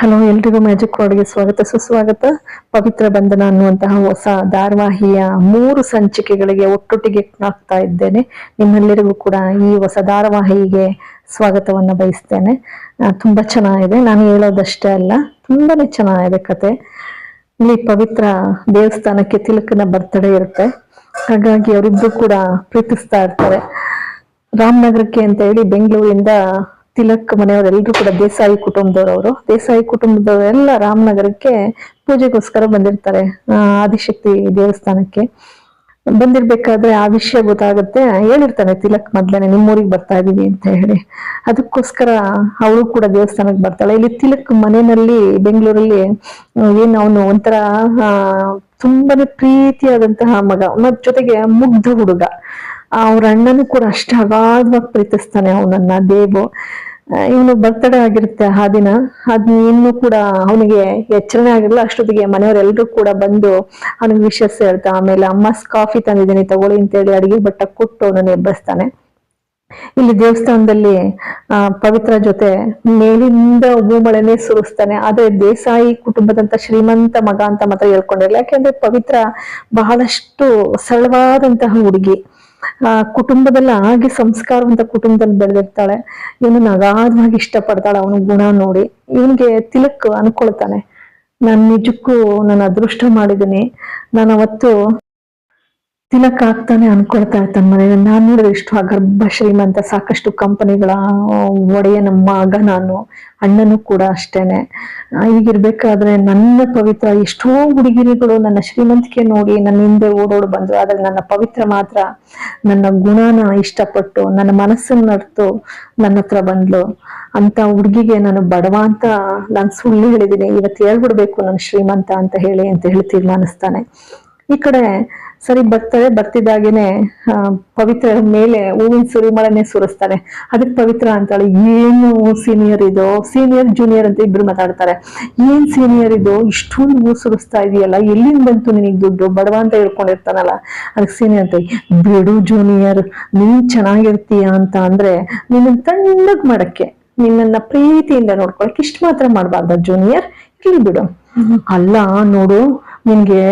Hello, ಎಲ್ರಿಗೂ magic ವರ್ಡ್ಗೆ ಸ್ವಾಗತ. ಸುಸ್ವಾಗತ. ಪವಿತ್ರ ಬಂಧನ ಅನ್ನುವಂತಹ ಹೊಸ ಧಾರಾವಾಹಿಯ ಮೂರು ಸಂಚಿಕೆಗಳಿಗೆ ಒಟ್ಟೊಟ್ಟಿಗೆ ಹಾಕ್ತಾ ಇದ್ದೇನೆ. ನಿಮ್ಮೆಲ್ಲರಿಗೂ ಕೂಡ ಈ ಹೊಸ ಧಾರಾವಾಹಿಗೆ ಸ್ವಾಗತವನ್ನು ಬಯಸ್ತೇನೆ. ತುಂಬ ಚೆನ್ನಾಗಿದೆ. ನಾನು ಹೇಳೋದಷ್ಟೇ ಅಲ್ಲ, ತುಂಬಾನೇ ಚೆನ್ನಾಗಿದೆ ಕತೆ. ಇಲ್ಲಿ ಪವಿತ್ರ ದೇವಸ್ಥಾನಕ್ಕೆ ತಿಲಕನ ಬರ್ತಡೇ ಇರುತ್ತೆ. ಹಾಗಾಗಿ ಅವರಿಬ್ರು ಕೂಡ ಪ್ರೀತಿಸ್ತಾ ಇರ್ತಾರೆ. ರಾಮನಗರಕ್ಕೆ ಅಂತ ಹೇಳಿ ಬೆಂಗಳೂರಿಂದ ತಿಲಕ್ ಮನೆಯವರೆಲ್ಲರೂ ಕೂಡ ದೇಸಾಯಿ ಕುಟುಂಬದವರವರು ದೇಸಾಯಿ ಕುಟುಂಬದವರೆಲ್ಲ ರಾಮನಗರಕ್ಕೆ ಪೂಜೆಗೋಸ್ಕರ ಬಂದಿರ್ತಾರೆ ಆದಿಶಕ್ತಿ ದೇವಸ್ಥಾನಕ್ಕೆ. ಬಂದಿರ್ಬೇಕಾದ್ರೆ ಆ ವಿಷಯ ಗೊತ್ತಾಗುತ್ತೆ. ಹೇಳಿರ್ತಾನೆ ತಿಲಕ್ ಮೊದ್ಲನೇ, ನಿಮ್ಮೂರಿಗೆ ಬರ್ತಾ ಇದೀವಿ ಅಂತ ಹೇಳಿ. ಅದಕ್ಕೋಸ್ಕರ ಅವಳು ಕೂಡ ದೇವಸ್ಥಾನಕ್ಕೆ ಬರ್ತಾಳೆ. ಇಲ್ಲಿ ತಿಲಕ್ ಮನೆಯಲ್ಲಿ ಬೆಂಗಳೂರಲ್ಲಿ ಏನು ಅವನು ಒಂಥರ ತುಂಬಾನೇ ಪ್ರೀತಿಯಾದಂತಹ ಮಗ. ಮತ್ ಜೊತೆಗೆ ಮುಗ್ಧ ಹುಡುಗ. ಅವ್ರ ಅಣ್ಣನು ಕೂಡ ಅಷ್ಟು ಅಗಾಧವಾಗಿ ಪ್ರೀತಿಸ್ತಾನೆ ಅವನನ್ನ ದೇವು ಇವನು ಬರ್ತಡೇ ಆಗಿರುತ್ತೆ ಆ ದಿನ. ಅದ್ ಇನ್ನು ಕೂಡ ಅವನಿಗೆ ಎಚ್ಚರಣೆ ಆಗಿರಲ್ಲ, ಅಷ್ಟೊತ್ತಿಗೆ ಮನೆಯವರೆಲ್ಲರೂ ಕೂಡ ಬಂದು ಅವನಿಗೆ ವಿಶಸ್ ಹೇಳ್ತಾ, ಆಮೇಲೆ ಅಮ್ಮ ಕಾಫಿ ತಂದಿದ್ದೀನಿ, ತಗೊಳ್ಳಿ ಅಂತೇಳಿ ಅಡಿಗೆ ಬಟ್ಟ ಕೊಟ್ಟು ಅವನನ್ನು ಎಬ್ಬಸ್ತಾನೆ. ಇಲ್ಲಿ ದೇವಸ್ಥಾನದಲ್ಲಿ, ಆ, ಪವಿತ್ರ ಜೊತೆ ಮೇಲಿಂದ ಉಗುಮಳೆನೆ ಸುರಿಸ್ತಾನೆ. ಆದ್ರೆ ದೇಸಾಯಿ ಕುಟುಂಬದಂತ ಶ್ರೀಮಂತ ಮಗ ಅಂತ ಮಾತ್ರ ಹೇಳ್ಕೊಂಡಿರಲ್ಲ ಯಾಕೆಂದ್ರೆ ಪವಿತ್ರ ಬಹಳಷ್ಟು ಸರಳವಾದಂತಹ ಹುಡುಗಿ. ಆ, ಕುಟುಂಬದಲ್ಲಿ ಆಗಿ ಸಂಸ್ಕಾರವಂತ ಕುಟುಂಬದಲ್ಲಿ ಬೆಳೆದಿರ್ತಾಳೆ. ಇವನನ್ನ ಅಗಾಧವಾಗಿ ಇಷ್ಟಪಡ್ತಾಳೆ ಅವನ ಗುಣ ನೋಡಿ. ಇವನ್ಗೆ ತಿಲಕ್ ಅನ್ಕೊಳ್ತಾನೆ. ನಾನ್ ನಿಜಕ್ಕೂ ನಾನು ಅದೃಷ್ಟ ಮಾಡಿದ್ದೀನಿ. ನಾನು ಅವತ್ತು ತಿಲಕ್ ಆಗ್ತಾನೆ ಅನ್ಕೊಳ್ತಾ ಇರ್ತಾನೆ ಮನೇಲಿ ನಾನ್ ನೋಡಿದ್ರೆ ಇಷ್ಟು ಗರ್ಭ ಶ್ರೀಮಂತ, ಸಾಕಷ್ಟು ಕಂಪನಿಗಳ ಒಡೆಯ ನಮ್ಮ ಮಗ ನಾನು, ಅಣ್ಣನೂ ಕೂಡ ಅಷ್ಟೇನೆ. ಈಗಿರ್ಬೇಕಾದ್ರೆ ನನ್ನ ಪವಿತ್ರ, ಎಷ್ಟೋ ಹುಡುಗಿರಿಗಳು ನನ್ನ ಶ್ರೀಮಂತಿಕೆ ನೋಡಿ ನನ್ನ ಹಿಂದೆ ಓಡೋಡ್ ಬಂದ್ರು. ಆದ್ರೆ ನನ್ನ ಪವಿತ್ರ ಮಾತ್ರ ನನ್ನ ಗುಣನ ಇಷ್ಟಪಟ್ಟು, ನನ್ನ ಮನಸ್ಸನ್ನ ನಡ್ತು ನನ್ನ ಹತ್ರ ಬಂದ್ಲು. ಅಂತ ಹುಡುಗಿಗೆ ನಾನು ಬಡವ ಅಂತ ನಾನು ಸುಳ್ಳು ಹೇಳಿದ್ದೀನಿ ಇವತ್ತು ಹೇಳ್ಬಿಡ್ಬೇಕು ನನ್ನ ಶ್ರೀಮಂತ ಅಂತ ಹೇಳಿ ಅಂತ ಹೇಳಿ ತೀರ್ಮಾನಿಸ್ತಾನೆ ಈ ಕಡೆ ಸರಿ ಬರ್ತಾರೆ ಬರ್ತಿದ್ದಾಗೇನೆ ಪವಿತ್ರ ಮೇಲೆ ಹೂವಿನ ಸುರಿಮಳೆನೆ ಸುರಿಸ್ತಾರೆ. ಅದಕ್ಕೆ ಪವಿತ್ರ ಅಂತಾಳೆ ಏನು ಸೀನಿಯರ್ ಇದು? ಸೀನಿಯರ್ ಜೂನಿಯರ್ ಅಂತ ಇಬ್ರು ಮಾತಾಡ್ತಾರೆ. ಏನ್ ಸೀನಿಯರ್ ಇದು? ಇಷ್ಟೊಂದು ಹೂ ಸುರಿಸ್ತಾ ಇದೆಯಲ್ಲ ಎಲ್ಲಿಂದ ಬಂತು ನಿನಗೆ ದುಡ್ಡು? ಬಡವ ಅಂತ ಹೇಳ್ಕೊಂಡಿರ್ತಾನಲ್ಲ ಅದಕ್ಕೆ ಸೀನಿಯರ್ ಅಂತ ಬಿಡು ಜೂನಿಯರ್ ನೀನ್ ಚೆನ್ನಾಗಿರ್ತೀಯ ಅಂತ ಅಂದ್ರೆ ನಿನ್ನ ತಣ್ಣಗ್ ಮಾಡಕ್ಕೆ ನಿನ್ನನ್ನ ಪ್ರೀತಿಯಿಂದ ನೋಡ್ಕೊಳಕ್ ಇಷ್ಟು ಮಾತ್ರ ಮಾಡ್ಬಾರ್ದ ಜೂನಿಯರ್ ಇಲ್ಲಿ ಬಿಡು ಅಲ್ಲ ನೋಡು ನಿನ್ಗೆ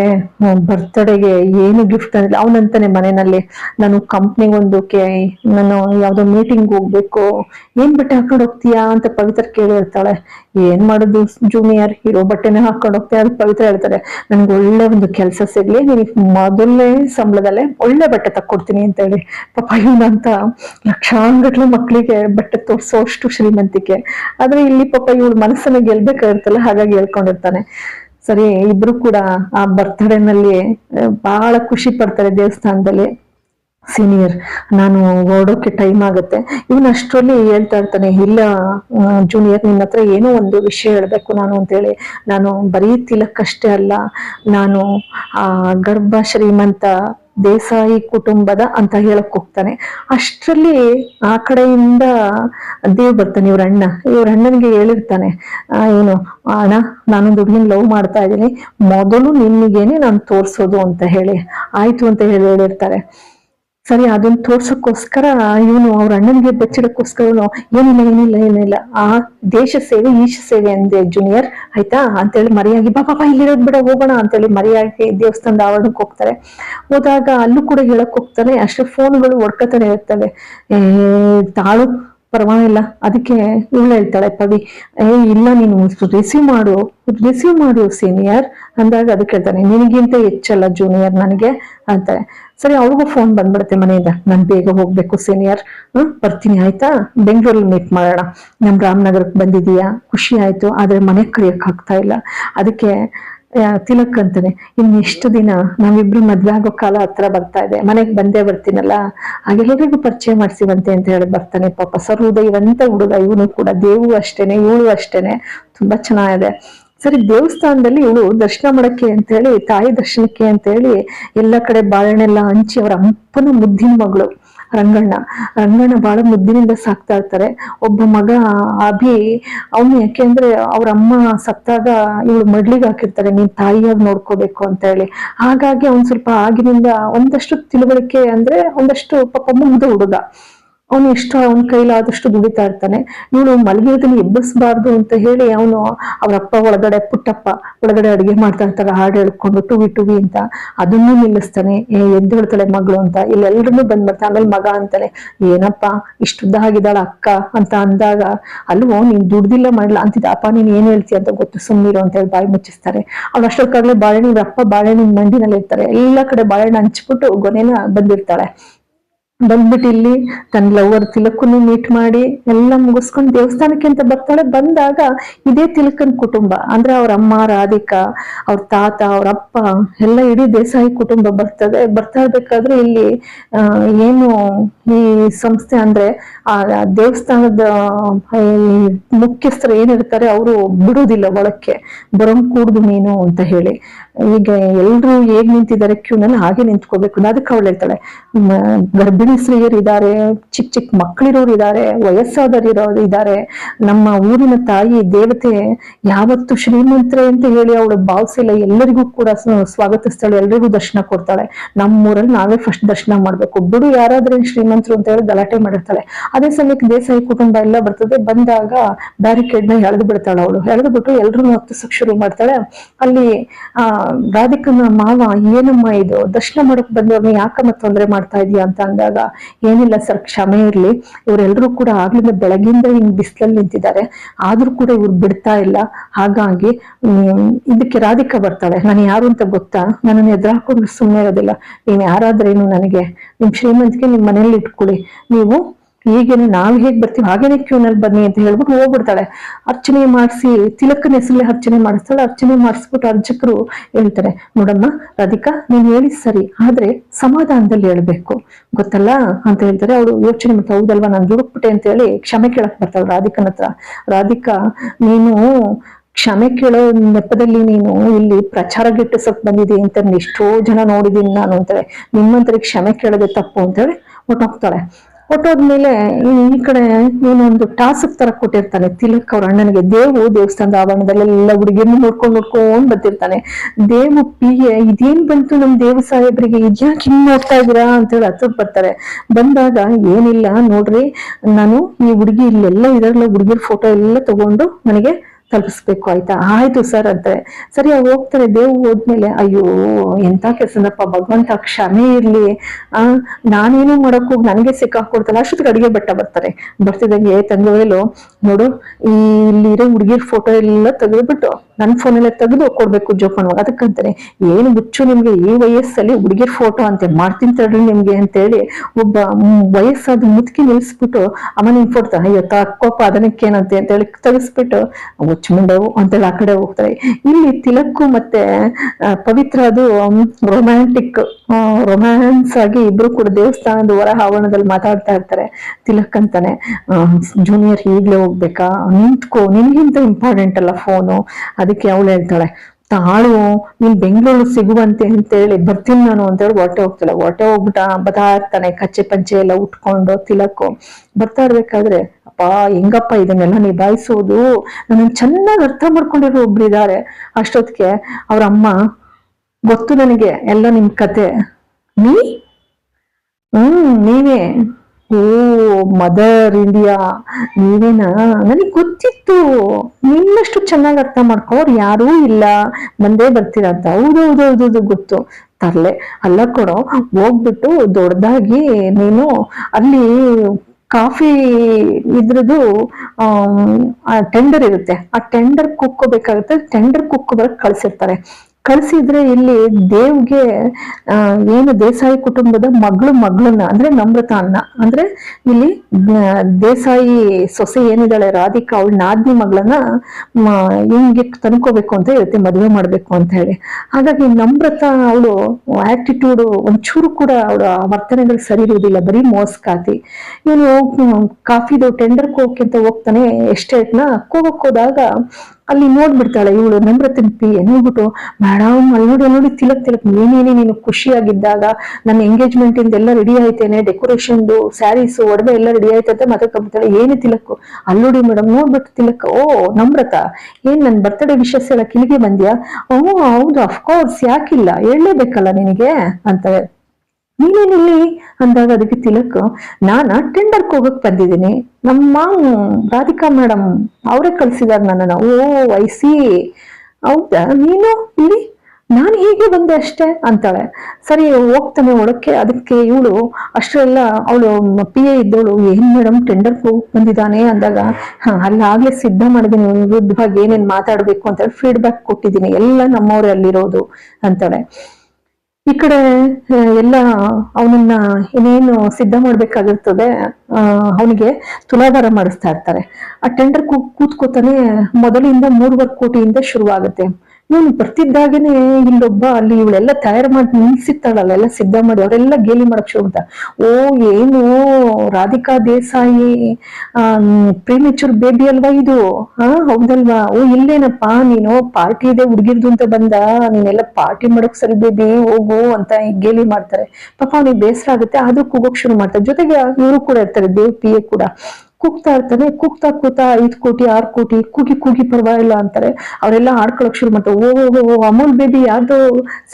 ಬರ್ತ್ಡೇಗೆ ಏನು ಗಿಫ್ಟ್ ಅಂದ್ರೆ ಅವನಂತಾನೆ ಮನೆಯಲ್ಲಿ, ನಾನು ಕಂಪ್ನಿಗೆ ಒಂದು ನಾನು ಯಾವ್ದೋ ಮೀಟಿಂಗ್ ಹೋಗ್ಬೇಕು. ಏನ್ ಬಟ್ಟೆ ಹಾಕೊಂಡು ಹೋಗ್ತೀಯಾ ಅಂತ ಪವಿತ್ರ ಕೇಳಿರ್ತಾಳೆ. ಏನ್ ಮಾಡೋದು ಜೂನಿಯರ್ ಇರೋ ಬಟ್ಟೆನ ಹಾಕೊಂಡು ಹೋಗ್ತೀಯ ಅಂತ ಪವಿತ್ರ ಹೇಳ್ತಾರೆ ನನ್ಗೆ ಒಳ್ಳೆ ಒಂದು ಕೆಲಸ ಸಿಗ್ಲಿ ನಿನಗೆ ಮೊದಲನೇ ಸಂಬಳದಲ್ಲೇ ಒಳ್ಳೆ ಬಟ್ಟೆ ತಕ್ಕೊಡ್ತೀನಿ ಅಂತ ಹೇಳಿ. ಪಾಪ ಇವನಂತ ಲಕ್ಷಾಂಗಟ್ಲೆ ಮಕ್ಕಳಿಗೆ ಬಟ್ಟೆ ತೋರ್ಸೋಷ್ಟು ಶ್ರೀಮಂತಿಕೆ. ಆದ್ರೆ ಇಲ್ಲಿ ಪಾಪ ಇವಳು ಮನಸ್ಸನ್ನ ಗೆಲ್ಬೇಕಾಗಿರ್ತಲ್ಲ, ಹಾಗಾಗಿ ಹೇಳ್ಕೊಂಡಿರ್ತಾನೆ. ಸರಿ, ಇಬ್ರು ಕೂಡ ಆ ಬರ್ತ್ಡೇನಲ್ಲಿ ಬಹಳ ಖುಷಿ ಪಡ್ತಾರೆ ದೇವಸ್ಥಾನದಲ್ಲಿ. ಸೀನಿಯರ್ ನಾನು ಓಡೋಕೆ ಟೈಮ್ ಆಗುತ್ತೆ. ಇವನ್ ಅಷ್ಟರಲ್ಲಿ ಹೇಳ್ತಾ ಇರ್ತಾನೆ, ಇಲ್ಲ ಜೂನಿಯರ್ ನಿನ್ನ ಹತ್ರ ಏನೋ ಒಂದು ವಿಷಯ ಹೇಳ್ಬೇಕು ನಾನು ಅಂತೇಳಿ. ನಾನು ಬರೀ ತಿಲಕ್ಕಷ್ಟೇ ಅಲ್ಲ, ನಾನು, ಆ ಗರ್ಭ ಶ್ರೀಮಂತ ದೇಸಾಯಿ ಕುಟುಂಬದ ಅಂತ ಹೇಳಕ್ ಹೋಗ್ತಾನೆ. ಅಷ್ಟರಲ್ಲಿ ಆ ಕಡೆಯಿಂದ ದೇವ್ ಬರ್ತಾನೆ ಇವ್ರ ಅಣ್ಣ. ಇವ್ರ ಅಣ್ಣನಿಗೆ ಹೇಳಿರ್ತಾನೆ ಆ, ಏನು ಅಣ್ಣ ನಾನು ದುಡ್ಡಿನ ಲವ್ ಮಾಡ್ತಾ ಇದ್ದೀನಿ. ಮೊದಲು ನಿನ್ನಿಗೇನೆ ನಾನು ತೋರ್ಸೋದು ಅಂತ ಹೇಳಿ ಆಯ್ತು ಅಂತ ಹೇಳಿ ಹೇಳಿರ್ತಾರೆ. ಸರಿ ಅದನ್ನ ತೋರ್ಸಕ್ಕೋಸ್ಕರ ಇವನು ಅವ್ರ ಅಣ್ಣನಿಗೆ ಬೆಚ್ಚಿಡಕ್ಕೋಸ್ಕರ ಏನಿಲ್ಲ ಏನಿಲ್ಲ ಏನಿಲ್ಲ. ಆ ದೇಶ ಸೇವೆ ಈಶ ಸೇವೆ ಅಂದೆ ಜೂನಿಯರ್ ಆಯ್ತಾ? ಅಂತೇಳಿ ಮರಿಯಾಗಿ ಬಾಬಾ ಬಾ ಬಾ, ಇಲ್ಲಿರೋದ್ ಬಿಡ ಹೋಗೋಣ ಅಂತೇಳಿ ಮರಿಯಾಗಿ ದೇವಸ್ಥಾನದ ಆವರಣಕ್ಕೆ ಹೋಗ್ತಾರೆ. ಹೋದಾಗ ಅಲ್ಲೂ ಕೂಡ ಹೇಳಕ್ ಹೋಗ್ತಾನೆ ಅಷ್ಟೇ ಫೋನ್ಗಳು ಹೊಡ್ಕತಾನೆ ಇರ್ತವೆ. ತಾಳು ಪರವಾಗಿಲ್ಲ. ಅದಕ್ಕೆ ಇವಳು ಹೇಳ್ತಾಳೆ, ಪವಿ, ಏ, ಇಲ್ಲ ನೀನು ರಿಸೀವ್ ಮಾಡು. ರಿಸೀವ್ ಮಾಡು ಸೀನಿಯರ್. ಅಂದಾಗ ಅದಕ್ಕೆ ಹೇಳ್ತಾನೆ, ನಿನಗಿಂತ ಹೆಚ್ಚಲ್ಲ ಜೂನಿಯರ್ ನನಗೆ. ಅಂತಾರೆ. ಸರಿ, ಅವ್ರಿಗೂ ಫೋನ್ ಬಂದ್ಬಿಡುತ್ತೆ ಮನೆಯಿಂದ. ನಾನು ಬೇಗ ಹೋಗ್ಬೇಕು ಸೀನಿಯರ್. ಹ್ಮ್, ಬರ್ತೀನಿ, ಆಯ್ತಾ? ಬೆಂಗಳೂರಲ್ಲಿ ಮೀಟ್ ಮಾಡೋಣ. ನಮ್ ರಾಮನಗರಕ್ಕೆ ಬಂದಿದೀಯಾ ಖುಷಿ ಆಯ್ತು. ಆದ್ರೆ ಮನೆಗೆ ಕರಿಯಕ್ ಆಗ್ತಾ ಇಲ್ಲ. ಅದಕ್ಕೆ ತಿಲಕ್ ಅಂತಾನೆ. ಇನ್ ಎಷ್ಟು ದಿನ ನಾವಿಬ್ರು ಮದ್ವೆ ಆಗೋ ಕಾಲ ಹತ್ರ ಬರ್ತಾ ಇದೆ. ಮನೆಗೆ ಬಂದೇ ಬರ್ತೀನಲ್ಲ. ಹಾಗೆ ಎಲ್ಲರಿಗೂ ಪರಿಚಯ ಮಾಡ್ಸಿವಂತೆ ಅಂತ ಹೇಳಿ ಬರ್ತಾನೆ ಪಾಪ. ಸರ್ವದೈವಂತ ಹುಡುಗ. ಇವನು ಕೂಡ ದೇವು ಅಷ್ಟೇನೆ, ಇವಳು ಅಷ್ಟೇನೆ. ತುಂಬಾ ಚೆನ್ನಾಗಿದೆ. ಸರಿ, ದೇವಸ್ಥಾನದಲ್ಲಿ ಇವಳು ದರ್ಶನ ಮಾಡಕ್ಕೆ ಅಂತ ಹೇಳಿ, ತಾಯಿ ದರ್ಶನಕ್ಕೆ ಅಂತ ಹೇಳಿ ಎಲ್ಲ ಕಡೆ ಬಾಳೆಹಣ್ಣೆಲ್ಲ ಹಂಚಿ ಅವರ ಅಪ್ಪನ ಮುದ್ದಿನ ಮಗಳು. ರಂಗಣ್ಣ. ರಂಗಣ್ಣ ಬಹಳ ಮುದ್ದಿನಿಂದ ಸಾಕ್ತಾ ಇರ್ತಾರೆ. ಒಬ್ಬ ಮಗ ಅಭಿ, ಅವನು ಯಾಕೆಂದ್ರೆ ಅವ್ರ ಅಮ್ಮ ಸತ್ತಾಗ ಇವಳು ಮಡ್ಲಿಗೆ ಹಾಕಿರ್ತಾರೆ, ನೀನ್ ತಾಯಿಯಾಗಿ ನೋಡ್ಕೋಬೇಕು ಅಂತ ಹೇಳಿ. ಹಾಗಾಗಿ ಅವ್ನ್ ಸ್ವಲ್ಪ ಆಗಿನಿಂದ ಒಂದಷ್ಟು ತಿಳುವಳಿಕೆ ಅಂದ್ರೆ ಒಂದಷ್ಟು ಪಾಪ ಮುಗ್ದ ಹುಡುಗ. ಅವನು ಎಷ್ಟು, ಅವನ ಕೈಲಾದಷ್ಟು ದುಡಿತಾ ಇರ್ತಾನೆ. ನೀನು ಮಲಗಿರೋದನ್ನ ಎಬ್ಬಿಸ್ಬಾರ್ದು ಅಂತ ಹೇಳಿ ಅವನು ಅವರಪ್ಪ ಒಳಗಡೆ, ಪುಟ್ಟಪ್ಪ ಒಳಗಡೆ ಅಡುಗೆ ಮಾಡ್ತಾ ಇರ್ತಾರೆ, ಹಾಡು ಹೇಳ್ಕೊಂಡು ಟುವಿ ಟುವಿ ಅಂತ. ಅದನ್ನು ನಿಲ್ಲಿಸ್ತಾನೆ. ಏ ಎದ್ದೇಳ್ತಾಳೆ ಮಗಳು ಅಂತ. ಇಲ್ಲೆಲ್ಲರನ್ನೂ ಬಂದ್ಬಿಡ್ತಾನೆ ಆಮೇಲೆ ಮಗ ಅಂತಾನೆ, ಏನಪ್ಪ, ಇಷ್ಟುದ್ದ ಆಗಿದ್ದಾಳ ಅಕ್ಕ? ಅಂತ ಅಂದಾಗ ಅಲ್ವೋ ನೀನ್ ದುಡ್ದಿಲ್ಲ ಮಾಡ್ಲಾ ಅಂತಿದ್ದ, ಅಪ್ಪ, ನೀನ್ ಏನ್ ಹೇಳ್ತೀಯ ಅಂತ ಗೊತ್ತು ಸುಮ್ಮನಿರು ಅಂತ ಹೇಳಿ ಬಾಯಿ ಮುಚ್ಚಿಸ್ತಾರೆ. ಅವ್ಳು ಅಷ್ಟೊತ್ತಾಗ್ಲೇ ಬಾಳೆಹಣ್ಣು ಅಪ್ಪ ಬಾಳೆಹಣ್ಣಿನ ಮಂಡಿನಲ್ಲಿ ಇರ್ತಾರೆ ಎಲ್ಲಾ ಕಡೆ ಬಾಳೆಹಣ್ಣು ಹಂಚ್ಬಿಟ್ಟು ಗೊನೆನ ಬಂದಿರ್ತಾಳೆ. ಬಂದ್ಬಿಟ್ಟು ಇಲ್ಲಿ ತನ್ನ ಲವರ್ ತಿಲಕನ್ನು ಮೀಟ್ ಮಾಡಿ ಎಲ್ಲ ಮುಗಿಸ್ಕೊಂಡು ದೇವಸ್ಥಾನಕ್ಕೆ ಅಂತ ಬರ್ತಾಳೆ. ಬಂದಾಗ ಇದೇ ತಿಲಕನ್ ಕುಟುಂಬ, ಅಂದ್ರೆ ಅವ್ರ ಅಮ್ಮ, ರಾಧಿಕಾ, ಅವ್ರ ತಾತ, ಅವ್ರ ಅಪ್ಪ, ಎಲ್ಲ ಇಡೀ ದೇಸಾಯಿ ಕುಟುಂಬ ಬರ್ತದೆ. ಬರ್ತಾ ಇರ್ಬೇಕಾದ್ರೆ ಇಲ್ಲಿ ಏನು ಈ ಸಂಸ್ಥೆ ಅಂದ್ರೆ ಆ ದೇವಸ್ಥಾನದ ಮುಖ್ಯಸ್ಥರು ಏನಿರ್ತಾರೆ ಅವರು ಬಿಡುವುದಿಲ್ಲ ಒಳಕ್ಕೆ. ಬರಂ ಕೂಡ್ದು ನೀನು ಅಂತ ಹೇಳಿ. ಈಗ ಎಲ್ರು ಹೇಗ್ ನಿಂತಿದ್ದಾರೆ, ಕ್ಯೂನಲ್ಲಿ ಹಾಗೆ ನಿಂತ್ಕೋಬೇಕು. ಅದಕ್ಕೆ ಅವಳು ಹೇಳ್ತಾಳೆ ಗರ್ಭಿಣಿ ಸ್ತ್ರೀಯರು ಇದ್ದಾರೆ ಚಿಕ್ಕ ಚಿಕ್ಕ ಮಕ್ಕಳಿರೋರು ಇದ್ದಾರೆ. ವಯಸ್ಸಾದವರು ಇರೋರು ಇದ್ದಾರೆ ನಮ್ಮ ಊರಿನ ತಾಯಿ ದೇವತೆ ಯಾವತ್ತು ಶ್ರೀಮಂತರೆ ಅಂತ ಹೇಳಿ ಅವಳು ಭಾವಿಸಿಲ್ಲ ಎಲ್ಲರಿಗೂ ಕೂಡ ಸ್ವಾಗತಿಸ್ತಾಳೆ, ಎಲ್ರಿಗೂ ದರ್ಶನ ಕೊಡ್ತಾಳೆ. ನಮ್ಮೂರಲ್ಲಿ ನಾವೇ ಫಸ್ಟ್ ದರ್ಶನ ಮಾಡ್ಬೇಕು. ಬಿಡು ಯಾರಾದ್ರೂ ಶ್ರೀಮಂತರು ಅಂತ ಹೇಳಿ ಗಲಾಟೆ ಮಾಡಿರ್ತಾಳೆ. ಅದೇ ಸಮಯಕ್ಕೆ ದೇಸಾಯಿ ಕುಟುಂಬ ಎಲ್ಲ ಬರ್ತದೆ. ಬಂದಾಗ ಬ್ಯಾರಿಕೇಡ್ನ ಎಳೆದು ಬಿಡ್ತಾಳೆ ಅವಳು. ಎಳೆದು ಬಿಟ್ಟು ಎಲ್ರು ಹತ್ತಿಸಕ್ ಶುರು ಮಾಡ್ತಾಳೆ. ಅಲ್ಲಿ, ಆ, ರಾಧಿಕನ ಮಾವ, ಏನಮ್ಮ ಇದು? ದರ್ಶನ ಮಾಡಕ್ ಬಂದವ್ರನ್ನ ಯಾಕಮ್ಮ ತೊಂದರೆ ಮಾಡ್ತಾ ಇದೀಯ? ಅಂತ ಅಂದಾಗ ಏನಿಲ್ಲ ಸರ್, ಕ್ಷಮೆ ಇರ್ಲಿ. ಇವರೆಲ್ಲರೂ ಕೂಡ ಆಗ್ಲಿಂದ ಬೆಳಗಿಂದ ಹಿಂಗ್ ಬಿಸಿಲಲ್ಲಿ ನಿಂತಿದ್ದಾರೆ. ಆದ್ರೂ ಕೂಡ ಇವ್ರು ಬಿಡ್ತಾ ಇಲ್ಲ. ಹಾಗಾಗಿ ಇದಕ್ಕೆ ರಾಧಿಕಾ ಬರ್ತಾಳೆ. ನಾನು ಯಾರು ಅಂತ ಗೊತ್ತಾ? ನನ್ನನ್ನು ಎದುರಾಕೊಂಡು ಸುಮ್ಮನೆ ಇರೋದಿಲ್ಲ. ನೀವ್ ಯಾರಾದ್ರೇನು ನನಗೆ, ನಿಮ್ ಶ್ರೀಮಂತಿಗೆ ನಿಮ್ ಮನೇಲಿ ಇಟ್ಕೊಳ್ಳಿ. ನೀವು ಹೀಗೇನೆ ನಾವು ಹೇಗ್ ಬರ್ತೀವಿ? ಹಾಗೇನೆ ಕ್ಯೂನಲ್ಲಿ ಬನ್ನಿ ಅಂತ ಹೇಳ್ಬಿಟ್ಟು ಹೋಗ್ಬಿಡ್ತಾಳೆ. ಅರ್ಚನೆ ಮಾಡಿಸಿ ತಿಲಕನ ಹೆಸರಲ್ಲೇ ಅರ್ಚನೆ ಮಾಡಿಸ್ತಾಳೆ. ಅರ್ಚನೆ ಮಾಡಿಸ್ಬಿಟ್ಟು ಅರ್ಚಕರು ಹೇಳ್ತಾರೆ, ನೋಡಮ್ಮ, ರಾಧಿಕಾ, ನೀನ್ ಹೇಳಿ ಸರಿ, ಆದ್ರೆ ಸಮಾಧಾನದಲ್ಲಿ ಹೇಳ್ಬೇಕು. ಗೊತ್ತಲ್ಲ? ಅಂತ ಹೇಳ್ತಾರೆ. ಅವಳು ಯೋಚನೆ ಮಾಡ್ತಾ ಹೌದಲ್ವಾ, ನಾನು ದುಡುಕ್ಬಿಟ್ಟೆ ಅಂತ ಹೇಳಿ ಕ್ಷಮೆ ಕೇಳಕ್ ಬರ್ತಾಳೆ ರಾಧಿಕನ ಹತ್ರ. ರಾಧಿಕಾ, ನೀನು ಕ್ಷಮೆ ಕೇಳೋ ನೆಪದಲ್ಲಿ ನೀನು ಇಲ್ಲಿ ಪ್ರಚಾರ ಗಿಟ್ಟಿಸಕ್ ಬಂದಿದೆ ಅಂತ ಎಷ್ಟೋ ಜನ ನೋಡಿದೀನಿ ನಾನು ಅಂತಾರೆ. ನಿಮ್ಮಂತರಿಗೆ ಕ್ಷಮೆ ಕೇಳೋದೇ ತಪ್ಪು ಅಂತೇಳಿ ಹೊಟ್ಟೋಗ್ತಾಳೆ ಹೊಟ್ಟೋದ್ಮೇಲೆ ಈ- ಕಡೆ ಏನೊಂದು ಟಾಸ್ಕ್ ತರ ಕೊಟ್ಟಿರ್ತಾನೆ. ತಿಲಕ್ ಅವ್ರ ಅಣ್ಣನಿಗೆ ದೇವು, ದೇವಸ್ಥಾನದ ಆವರಣದಲ್ಲೆಲ್ಲ ಹುಡುಗಿಯನ್ನು ನೋಡ್ಕೊಂಡು ನೋಡ್ಕೊಂಡ್ ಬರ್ತಿರ್ತಾನೆ. ದೇವು ಪಿಗೆ ಇದೇನ್ ಬಂತು ನಮ್ ದೇವ ಸಾಹೇಬ್ರಿಗೆ? ಇದ್ಯಾಕೆ ಹಿಂಗ್ ನೋಡ್ತಾ ಇದೀರಾ ಅಂತೇಳಿ ಹತ್ರ ಬರ್ತಾರೆ. ಬಂದಾಗ ಏನಿಲ್ಲ ನೋಡ್ರಿ, ನಾನು ಈ ಹುಡುಗಿ ಇಲ್ಲೆಲ್ಲ ಇದರಲ್ಲ, ಹುಡುಗಿರ್ ಫೋಟೋ ಎಲ್ಲ ತಗೊಂಡು ನನಗೆ ತಲುಪಿಸ್ಬೇಕು ಆಯ್ತಾ? ಆಯ್ತು ಸರ್ ಅಂತಾರೆ. ಸರಿ ಅವ್ರು ಹೋಗ್ತಾರೆ. ದೇವ್ ಹೋದ್ಮೇಲೆ, ಅಯ್ಯೋ, ಎಂತ ಕೆಲಸನಪ್ಪ, ಭಗವಂತ ಕ್ಷಮೆ ಇರ್ಲಿ. ಆ, ನಾನೇನು ಮಾಡಕ್ ಹೋಗಿ, ನನಗೆ ಸಿಕ್ಕಾಕೊಡ್ತಾನೆ ಅಷ್ಟೊತ್ತಿಗೆ ಅಡಿಗೆ ಬೆಟ್ಟ ಬರ್ತಾರೆ. ಬರ್ತಿದಂಗೆ ತಂಗುವೇಲು ನೋಡು, ಈ ಇಲ್ಲಿರೋ ಹುಡುಗಿರ್ ಫೋಟೋ ಎಲ್ಲ ತೆಗೆದ್ಬಿಟ್ಟು ನನ್ನ ಫೋನಲ್ಲೇ ತೆಗೆದು ಕೊಡ್ಬೇಕು ಜೋಪಾನವಾಗಿ ಅದಕ್ಕಂತಾನೆ ಏನು ಹುಚ್ಚು ನಿಮ್ಗೆ? ಈ ವಯಸ್ಸಲ್ಲಿ ಹುಡುಗಿರ್ ಫೋಟೋ ಅಂತೆ, ಮಾಡ್ತೀನಿ ತಡ್ರಿ ನಿಮ್ಗೆ, ಅಂತೇಳಿ ಒಬ್ಬ ವಯಸ್ಸಾದ ಮುದುಕಿ ನಿಲ್ಸ್ಬಿಟ್ಟು, ಅಮ್ಮ ನಿಮ್ ಫೋಟೋ ಅಯ್ಯೋ ತಕ್ಕೋಪ ಅದನ್ನಕ್ಕೇನಂತೆ ಅಂತೇಳಿ ತೆಗಿಸ್ಬಿಟ್ಟು ಮುಚ್ಚಮುಂಡವು ಅಂತೇಳಿ ಆ ಕಡೆ ಹೋಗ್ತಾರೆ. ಇಲ್ಲಿ ತಿಲಕ್ಕು ಮತ್ತೆ ಪವಿತ್ರ ಅದು ರೊಮ್ಯಾಂಟಿಕ್ ರೊಮ್ಯಾನ್ಸ್ ಆಗಿ ಇಬ್ರು ಕೂಡ ದೇವಸ್ಥಾನದ ಹೊರ ಆವರಣದಲ್ಲಿ ಮಾತಾಡ್ತಾ ಇರ್ತಾರೆ. ತಿಲಕ್ ಅಂತಾನೆ ಜೂನಿಯರ್ ಈಗ್ಲೇ ಹೋಗ್ಬೇಕಾ? ನಿಂತ್ಕೋ, ನಿನ್ಗಿಂತ ಇಂಪಾರ್ಟೆಂಟ್ ಅಲ್ಲ ಫೋನು ಅದಕ್ಕೆ ಅವಳು ಹೇಳ್ತಾಳೆ ತಾಳು, ನೀನ್ ಬೆಂಗಳೂರು ಸಿಗುವಂತೆ ಅಂತೇಳಿ ಬರ್ತೀನಿ ನಾನು ಅಂತೇಳಿ ಹೊಟ್ಟೆ ಹೋಗ್ತಿಲ್ಲ. ಹೊಟ್ಟೆ ಹೋಗ್ಬಿಟ್ಟ ಬದಾ ಇರ್ತಾನೆ ಕಚ್ಚೆ ಪಂಚೆ ಎಲ್ಲ ಉಟ್ಕೊಂಡು ತಿಲಕ್ಕು ಬರ್ತಾ ಇರ್ಬೇಕಾದ್ರೆ, ಅಪ್ಪ, ಹೆಂಗಪ್ಪ ಇದನ್ನೆಲ್ಲ ನಿಭಾಯಿಸೋದು? ನನ್ನ ಚೆನ್ನಾಗಿ ಅರ್ಥ ಮಾಡ್ಕೊಂಡಿರೋ ಒಬ್ರು ಇದಾರೆ. ಅಷ್ಟೊತ್ತಿಗೆ ಅವ್ರ ಅಮ್ಮ, ಗೊತ್ತು ನನಗೆ, ಎಲ್ಲ ನಿಮ್ ಕತೆ. ನೀ? ಹ್ಮ್, ನೀವೇ. ಓ ಮದರ್ ಇಂಡಿಯಾ ನೀವೇನಾ? ನನಗೆ ಗೊತ್ತಿತ್ತು. ನಿನ್ನಷ್ಟು ಚೆನ್ನಾಗಿ ಅರ್ಥ ಮಾಡ್ಕೋರು ಯಾರೂ ಇಲ್ಲ. ಬಂದೇ ಬರ್ತೀರ ಅಂತ. ಹೌದು ಹೌದು ಗೊತ್ತು. ತರ್ಲೆ, ಅಲ್ಲ ಕೊಡೋ, ಹೋಗ್ಬಿಟ್ಟು ದೊಡ್ಡದಾಗಿ ನೀನು ಅಲ್ಲಿ ಕಾಫಿ ಇದ್ರದ್ದು ಟೆಂಡರ್ ಇರುತ್ತೆ. ಆ ಟೆಂಡರ್ ಕುಕ್ಕೋಬೇಕಾಗುತ್ತೆ. ಟೆಂಡರ್ ಕುಕ್ ಬರಕ್ ಕಳ್ಸಿರ್ತಾರೆ. ಕಳ್ಸಿದ್ರೆ ಇಲ್ಲಿ ದೇವ್ಗೆ ಏನು ದೇಸಾಯಿ ಕುಟುಂಬದ ಮಗಳು ಮಗಳನ್ನ, ಅಂದ್ರೆ ನಮ್ರತ ಅನ್ನ, ಅಂದ್ರೆ ಇಲ್ಲಿ ದೇಸಾಯಿ ಸೊಸೆ ಏನಿದ್ದಾಳೆ, ರಾಧಿಕಾ, ಅವಳ ನಾದ್ನಿ ಮಗಳನ್ನ ಹಿಂಗೆ ತಂದ್ಕೋಬೇಕು ಅಂತ ಇರುತ್ತೆ ಮದುವೆ ಮಾಡ್ಬೇಕು ಅಂತ ಹೇಳಿ. ಹಾಗಾಗಿ ನಮ್ರತ ಅವಳು ಆಟಿಟ್ಯೂಡ್ ಒಂಚೂರು ಕೂಡ ಅವಳ ವರ್ತನೆಗಳು ಸರಿ ಇರುವುದಿಲ್ಲ, ಬರೀ ಮೋಸ್ಕಾತಿ ಇವನು ಕಾಫಿದು ಟೆಂಡರ್ ಹೋಗಕ್ಕೆ ಅಂತ ಹೋಗ್ತಾನೆ ಎಸ್ಟೇಟ್ನ ಹೋಗಕ್ ಹೋದಾಗ ಅಲ್ಲಿ ನೋಡ್ಬಿಡ್ತಾಳೆ, ಇವಳು ನಮ್ರತನ್ ಪಿ ಏನೋಗ್ಬಿಟ್ಟು ಮೇಡಮ್ ಅಲ್ಲಿ ನೋಡಿ ನೋಡಿ, ತಿಲಕ್ ತಿಲಕ್ ನೀನೇನೇ ನೀನು ಖುಷಿಯಾಗಿದ್ದಾಗ, ನನ್ನ ಎಂಗೇಜ್ಮೆಂಟ್ ಇಂದ ಎಲ್ಲ ರೆಡಿ ಆಯ್ತೇನೆ ಡೆಕೋರೇಷನ್ದು ಸ್ಯಾರೀಸ್ ಒಡವೆ ಎಲ್ಲ ರೆಡಿ ಆಯ್ತಂತೆ ಮಾತಾಡ್ಕೊಂಡ್ಬಿಡ್ತಾಳೆ ಏನು ತಿಲಕ್ಕು ಅಲ್ಲಿ ನೋಡಿ ಮೇಡಮ್ ನೋಡ್ಬಿಟ್ಟು ತಿಲಕ್, ಓ, ನಮ್ರತ, ಏನ್ ನನ್ನ ಬರ್ತಡೇ ವಿಶಸ್ ಎಲ್ಲ ಕಿಲಿಗೆ ಬಂದ್ಯಾ? ಓ, ಹೌದು ಅಫ್ಕೋರ್ಸ್ ಯಾಕಿಲ್ಲ, ಹೇಳಲೇಬೇಕಲ್ಲ ನಿನಗೆ? ಅಂತಾರೆ. ನೀನೇನಿಲ್ಲಿ? ಅಂದಾಗ ಅದಕ್ಕೆ ತಿಲಕ್, ನಾನ ಟೆಂಡರ್ಗೆ ಹೋಗಕ್ ಬಂದಿದ್ದೀನಿ. ನಮ್ಮ ರಾಧಿಕಾ ಮೇಡಮ್ ಅವರೇ ಕಳ್ಸಿದಾಗ ನನ್ನ ಓ ಐಸಿ ಹೌದಾ? ನೀನು? ಇಲ್ಲಿ ನಾನು ಹೀಗೆ ಬಂದೆ ಅಷ್ಟೇ, ಅಂತಾಳೆ. ಸರಿ, ಹೋಗ್ತಾನೆ ಒಳಕ್ಕೆ. ಅದಕ್ಕೆ ಇವಳು ಅಷ್ಟೆಲ್ಲ ಅವಳು ಪಿ ಎ ಇದ್ದವಳು. ಏನ್ ಮೇಡಮ್ ಟೆಂಡರ್ ಹೋಗಿ ಬಂದಿದ್ದಾನೆ ಅಂದಾಗ ಅಲ್ಲಿ, ಆಗ್ಲೇ ಸಿದ್ಧ ಮಾಡಿದೀನಿ. ವಿರುದ್ಧವಾಗಿ ಏನೇನ್ ಮಾತಾಡ್ಬೇಕು ಅಂತ ಫೀಡ್ಬ್ಯಾಕ್ ಕೊಟ್ಟಿದ್ದೀನಿ. ಎಲ್ಲ ನಮ್ಮವರೇ ಅಲ್ಲಿರೋದು ಅಂತಾಳೆ. ಈ ಕಡೆ ಎಲ್ಲ ಅವನನ್ನ ಏನೇನು ಸಿದ್ಧ ಮಾಡ್ಬೇಕಾಗಿರ್ತದೆ ಅವನಿಗೆ ತುಲಾಧಾರ ಮಾಡಿಸ್ತಾ ಇರ್ತಾರೆ. ಆ ಟೆಂಡರ್ ಕೂತ್ಕೋತಾನೆ ಮೊದಲಿಂದ ಮೂರುವರೆ ಕೋಟಿಯಿಂದ ಶುರುವಾಗುತ್ತೆ. ಇವನು ಬರ್ತಿದ್ದಾಗೇನೆ ಇಲ್ಲೊಬ್ಬ, ಅಲ್ಲಿ ಇವಳೆಲ್ಲ ತಯಾರು ಮಾಡಿ ನಿಲ್ಸಿತ್ತಾಳಲ್ಲ ಎಲ್ಲ ಸಿದ್ಧ ಮಾಡಿ, ಅವರೆಲ್ಲ ಗೇಲಿ ಮಾಡಕ್ ಶುರು ಮಾಡ್ತಾರೆ. ಓ, ಏನು ರಾಧಿಕಾ ದೇಸಾಯಿ ಪ್ರೀಮೆಚೂರ್ ಬೇಬಿ ಅಲ್ವಾ ಇದು? ಹಾ ಹೌದಲ್ವಾ? ಓ, ಇಲ್ಲೇನಪ್ಪಾ, ನೀನು ಪಾರ್ಟಿ ಇದೆ, ಹುಡುಗಿರ್ದು ಅಂತ ಬಂದ, ನೀನೆಲ್ಲ ಪಾರ್ಟಿ ಮಾಡಕ್ ಸರಿ ಬೇಬಿ ಹೋಗು ಅಂತ ಗೇಲಿ ಮಾಡ್ತಾರೆ. ಪಾಪ ಅವನಿಗೆ ಬೇಸರ ಆಗುತ್ತೆ, ಆದ್ರೂ ಕೂಗೋಕ್ ಶುರು ಮಾಡ್ತಾರೆ. ಜೊತೆಗೆ ಇವರು ಕೂಡ ಇರ್ತಾರೆ ದೇವ್ ಪಿ ಎ ಕೂಡ. ಕೂಗ್ತಾ ಇರ್ತಾನೆ ಕುಗ್ತಾ ಕೂತಾ ಐದು ಕೋಟಿ ಆರ್ ಕೋಟಿ ಕೂಗಿ ಕೂಗಿ ಪರವಾಗಿಲ್ಲ ಅಂತಾರೆ. ಅವರೆಲ್ಲ ಆಡ್ಕೊಳಕ್ ಶುರು ಮಾಡ್ತಾರೆ. ಓ ಓ, ಓ ಅಮೂಲ್ ಬೇಬಿ ಯಾರ್ದೋ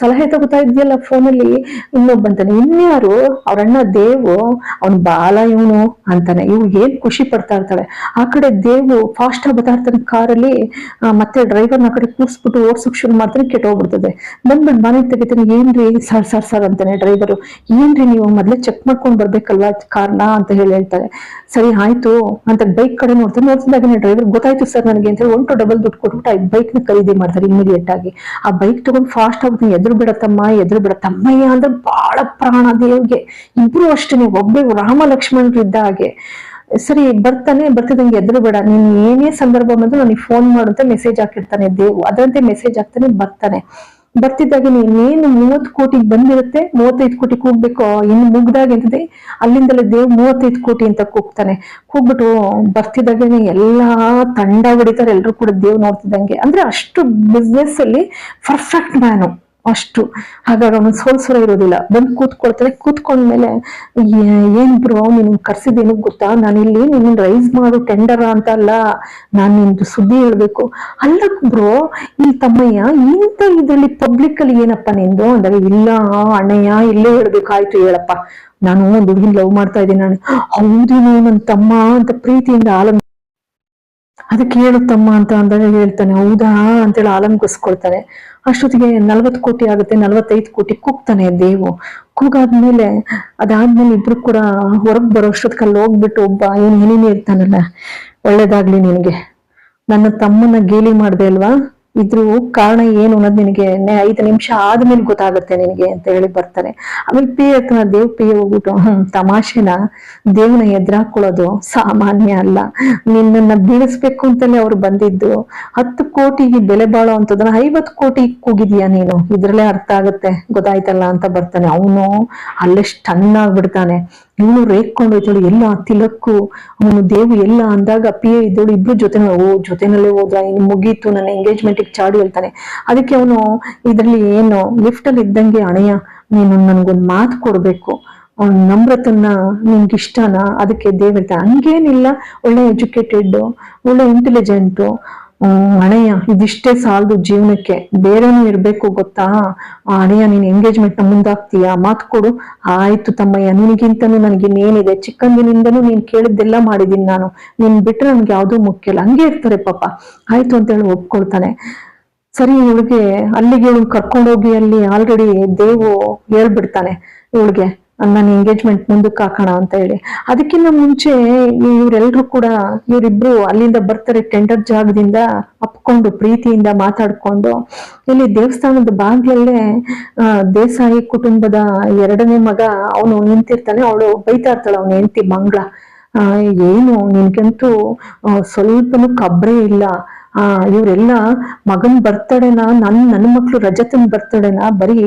ಸಲಹೆ ತಗೋತಾ ಇದೆಯಲ್ಲ ಫೋನಲ್ಲಿ? ಇನ್ನೊಬ್ಬಂತಾನೆ ಇನ್ಯಾರು? ಅವ್ರ ಅಣ್ಣ ದೇವು ಅವ್ನ್ ಬಾಲ ಇವನು ಅಂತಾನೆ. ಇವ್ ಏನ್ ಖುಷಿ ಪಡ್ತಾ ಇರ್ತಾಳೆ? ಆ ಕಡೆ ದೇವು ಫಾಸ್ಟ್ ಆಗಿ ಬರ್ತಾ ಇರ್ತಾನೆ ಕಾರಲ್ಲಿ. ಮತ್ತೆ ಡ್ರೈವರ್ನ ಆ ಕಡೆ ಕೂರ್ಸ್ಬಿಟ್ಟು ಓಡ್ಸಕ್ ಶುರು ಮಾಡ್ತಾನೆ ಕೆಟ್ಟೋಗ್ಬಿಡ್ತದೆ. ಬಂದ್ಬಿಟ್ಟು ಮನೆಗೆ ತೆಗಿತಾನೆ ಏನ್ರಿ ಸರ್ ಸರ್ ಸರ್ ಅಂತಾನೆ ಡ್ರೈವರು ಏನ್ರಿ ನೀವು ಮೊದ್ಲೇ ಚೆಕ್ ಮಾಡ್ಕೊಂಡ್ ಬರ್ಬೇಕಲ್ವಾ ಕಾರ್ನ ಅಂತ ಹೇಳಿ ಹೇಳ್ತಾರೆ. ಸರಿ ಆಯ್ತು ಅಂತ ಬೈಕ್ ಕಡೆ ನೋಡ್ತಾರೆ ನೋಡ್ತಿದ್ದಾಗ ಡ್ರೈವರ್ ಗೊತ್ತಾಯ್ತು ಸರ್ ನನಗೆ ಅಂತ ಹೇಳಿ ಒನ್ ಟು ಡಬಲ್ ದುಡ್ಡು ಕೊಟ್ಬಿಟ್ಟು ಆ ಬೈಕ್ನ ಖರೀದಿ ಮಾಡ್ತಾರೆ ಇಮಿಡಿಯೇಟ್ ಆಗಿ. ಆ ಬೈಕ್ ತಗೊಂಡ್ ಫಾಸ್ಟ್ ಆಗ್ತೀನಿ ಎದುರು ಬಿಡತ್ತಮ್ಮ, ಎದುರು ಬಿಡ, ತಮ್ಮಯ್ಯ ಅಂದ್ರೆ ಬಹಳ ಪ್ರಾಣ ದೇವ್ಗೆ. ಇಬ್ರು ಅಷ್ಟೇನೆ ಒಬ್ಬೇ ರಾಮ ಲಕ್ಷ್ಮಣರು ಇದ್ದ ಹಾಗೆ. ಸರಿ, ಬರ್ತಾನೆ ಬರ್ತಿದಂಗೆ ಎದುರು ಬೇಡ. ನೀನ್ ಏನೇ ಸಂದರ್ಭ ಬಂದ್ರು ನನಗೆ ಫೋನ್ ಮಾಡುತ್ತೆ ಮೆಸೇಜ್ ಹಾಕಿರ್ತಾನೆ ದೇವ್ ಅದರಂತೆ ಮೆಸೇಜ್ ಹಾಕ್ತಾನೆ ಬರ್ತಾನೆ. ಬರ್ತಿದ್ದಾಗ ಇನ್ನೇನು ಮೂವತ್ತು ಕೋಟಿಗೆ ಬಂದಿರುತ್ತೆ, ಮೂವತ್ತೈದು ಕೋಟಿ ಕೂಗ್ಬೇಕು ಇನ್ನು ಮುಗ್ದಾಗ ಎಂತದೆ? ಅಲ್ಲಿಂದಲೇ ದೇವ್ ಮೂವತ್ತೈದು ಕೋಟಿ ಅಂತ ಕೂಗ್ತಾನೆ. ಕೂಗ್ಬಿಟ್ಟು ಬರ್ತಿದ್ದಾಗೇನೆ ಎಲ್ಲಾ ತಂಡ ಹೊಡಿತಾರೆ ಎಲ್ಲರೂ ಕೂಡ ದೇವ್ ನೋಡ್ತಿದ್ದಂಗೆ. ಅಂದ್ರೆ ಅಷ್ಟು ಬಿಸ್ನೆಸ್ ಅಲ್ಲಿ ಪರ್ಫೆಕ್ಟ್ ಮ್ಯಾನು ಅಷ್ಟು. ಹಾಗಾಗಿ ಅವನು ಸೋಲ್ಸುರ ಇರೋದಿಲ್ಲ. ಬಂದು ಕೂತ್ಕೊಳ್ತಾರೆ ಕೂತ್ಕೊಂಡ್ಮೇಲೆ ಏನ್ ಬ್ರೋ, ನಿನ್ ಕರ್ಸಿದ್ದೇನು ಗೊತ್ತಾ? ನಾನಿಲ್ಲಿ ನಿನ್ನ ರೈಸ್ ಮಾಡು ಟೆಂಡರ್ ಅಂತ ಅಲ್ಲ ನಾನ್ ನಿಮ್ದು ಸುದ್ದಿ ಹೇಳ್ಬೇಕು. ಅಲ್ಲ ಬ್ರೋ, ಈ ತಮ್ಮಯ್ಯ ಇಂಥ ಇದ್ರಲ್ಲಿ ಪಬ್ಲಿಕ್ ಅಲ್ಲಿ ಏನಪ್ಪ ನಿಂದು? ಅಂದಾಗ ಇಲ್ಲ, ಅಣ್ಣಯ್ಯ, ಇಲ್ಲೇ ಹೇಳ್ಬೇಕಾಯ್ತು ಹೇಳಪ್ಪ. ನಾನು ಒಂದು ಹುಡುಗಿನ ಲವ್ ಮಾಡ್ತಾ ಇದ್ದೀನಿ ನಾನು. ಹೌದೇನು ನನ್ ತಮ್ಮ ಅಂತ ಪ್ರೀತಿಯಿಂದ ಆಲಂ ಅದಕ್ಕೆ ಹೇಳು ತಮ್ಮ ಅಂತ ಅಂದಾಗ ಹೇಳ್ತಾನೆ. ಹೌದಾ? ಅಂತೇಳಿ ಆಲಂಗಿಸ್ಕೊಳ್ತಾನೆ. ಅಷ್ಟೊತ್ತಿಗೆ ನಲ್ವತ್ ಕೋಟಿ ಆಗುತ್ತೆ, ನಲ್ವತ್ತೈದು ಕೋಟಿ ಕೂಗ್ತಾನೆ ದೇವು. ಕೂಗಾದ್ಮೇಲೆ ಅದಾದ್ಮೇಲೆ ಇಬ್ರು ಕೂಡ ಹೊರಗ್ ಬರೋ ಅಷ್ಟೊತ್ಕಲ್ಲಿ ಹೋಗ್ಬಿಟ್ಟು ಒಬ್ಬ ಏನ್ ಏನೇನೇ ಇರ್ತಾನಲ್ಲ ಒಳ್ಳೇದಾಗ್ಲಿ ನಿನ್ಗೆ. ನನ್ನ ತಮ್ಮನ ಗೇಲಿ ಮಾಡ್ದೆ ಅಲ್ವಾ? ಇದ್ರು ಕಾರಣ ಏನು ಅನ್ನೋದು ನಿನಗೆ ಐದು ನಿಮಿಷ ಆದ್ಮೇಲೆ ಗೊತ್ತಾಗುತ್ತೆ ನಿನಗೆ ಅಂತ ಹೇಳಿ ಬರ್ತಾರೆ. ಆಮೇಲೆ ಪಿ ದೇವ್ ಪಿ ಹೋಗ್ಬಿಟ್ಟು ತಮಾಷೆನ ದೇವ್ನ ಎದುರಾಕೊಳ್ಳೋದು ಸಾಮಾನ್ಯ ಅಲ್ಲ. ನಿನ್ನನ್ನ ಬೀಳಿಸ್ಬೇಕು ಅಂತಲೇ ಅವ್ರು ಬಂದಿದ್ದು. ಹತ್ತು ಕೋಟಿಗೆ ಬೆಲೆ ಬಾಳೋ ಅಂತದನ್ನ ಐವತ್ತು ಕೋಟಿ ಕೂಗಿದ್ಯಾ ನೀನು? ಇದ್ರಲ್ಲೇ ಅರ್ಥ ಆಗುತ್ತೆ. ಗೊತ್ತಾಯ್ತಲ್ಲ ಅಂತ ಬರ್ತಾನೆ. ಅವನು ಅಲ್ಲೇ ಸ್ಟನ್ ಇವಳು ರೇಗ್ಕೊಂಡು ಹೋಯ್ತಾಳು ಎಲ್ಲ ತಿಲಕ್ಕು, ಅವನು ದೇವು ಎಲ್ಲ ಅಂದಾಗ ಪಿ ಎ ಇದ್ದಳು, ಇಬ್ರು ಜೊತೆ ಓ, ಜೊತೆನಲ್ಲೇ ಹೋದ, ಇನ್ನು ಮುಗೀತು, ನನ್ನ ಎಂಗೇಜ್ಮೆಂಟ್ ಚಾಡಿ ಹೇಳ್ತಾನೆ. ಅದಕ್ಕೆ ಅವನು, ಇದ್ರಲ್ಲಿ ಏನು ಲಿಫ್ಟ್ ಅಲ್ಲಿ ಇದ್ದಂಗೆ ಅಣೆಯ ನೀನು ನನ್ಗೊಂದು ಮಾತು ಕೊಡ್ಬೇಕು. ಅವ್ನ್ ನಮ್ರತನ್ನ ನಿಮ್ಗೆ ಇಷ್ಟನಾ ಅದಕ್ಕೆ ದೇವ್ ಹೇಳ್ತಾನೆ, ಹಂಗೇನಿಲ್ಲ, ಒಳ್ಳೆ ಎಜುಕೇಟೆಡ್ ಒಳ್ಳೆ ಇಂಟೆಲಿಜೆಂಟು ಅಣೆಯ ಇದಿಷ್ಟೇ ಸಾಲದು ಜೀವನಕ್ಕೆ. ಬೇರೆನೂ ಇರ್ಬೇಕು ಗೊತ್ತಾ? ಆ ಹಣೆಯ, ನೀನ್ ಎಂಗೇಜ್ಮೆಂಟ್ನ ಮುಂದಾಗ್ತೀಯಾ? ಮಾತು ಕೊಡು. ಆಯ್ತು ತಮ್ಮಯ್ಯ ನಿನಗಿಂತನೂ ನನಗೆ ಇನ್ನೇನಿದೆ ಚಿಕ್ಕಂದಿನಿಂದನೂ ನೀನ್ ಕೇಳಿದ್ದೆಲ್ಲ ಮಾಡಿದೀನಿ ನಾನು. ನೀನ್ ಬಿಟ್ರೆ ನನ್ಗೆ ಯಾವ್ದು ಮುಖ್ಯ ಇಲ್ಲ. ಹಂಗೆ ಇರ್ತಾರೆ ಪಾಪ. ಆಯ್ತು ಅಂತ ಹೇಳಿ ಒಪ್ಕೊಳ್ತಾನೆ. ಸರಿ, ಇವಳಿಗೆ ಅಲ್ಲಿಗೆ ಇವಳು ಕರ್ಕೊಂಡೋಗಿ ಅಲ್ಲಿ ಆಲ್ರೆಡಿ ದೇವು ಹೇಳ್ಬಿಡ್ತಾನೆ ಇವಳಿಗೆ. ನನ್ನ ಎಂಗೇಜ್ಮೆಂಟ್ ಮುಂದಕ್ಕೆ ಹಾಕೋಣ ಅಂತ ಹೇಳಿ. ಅದಕ್ಕಿಂತ ಮುಂಚೆ ಇವರೆಲ್ಲರೂ ಕೂಡ ಇವರಿಬ್ರು ಅಲ್ಲಿಂದ ಬರ್ತಾರೆ ಟೆಂಡರ್ ಜಾಗದಿಂದ ಅಪ್ಕೊಂಡು ಪ್ರೀತಿಯಿಂದ ಮಾತಾಡ್ಕೊಂಡು. ಇಲ್ಲಿ ದೇವಸ್ಥಾನದ ಬಾಗ್ಲಲ್ಲೇ ದೇಸಾಯಿ ಕುಟುಂಬದ ಎರಡನೇ ಮಗ ಅವನು ನಿಂತಿರ್ತಾನೆ. ಅವಳು ಬೈತಾ ಇರ್ತಾಳೆ, ಅವನ ಹೆಂಡತಿ ಮಂಗ್ಳ. ಏನು, ನಿನ್ಗಂತೂ ಸ್ವಲ್ಪನೂ ಕಬ್ರೆ ಇಲ್ಲ. ಆ ಇವರೆಲ್ಲ ಮಗನ್ ಬರ್ತಡೆನ ನನ್ ನನ್ನ ಮಕ್ಳು ರಜತನ್ ಬರ್ತಡೆನ ಬರೀ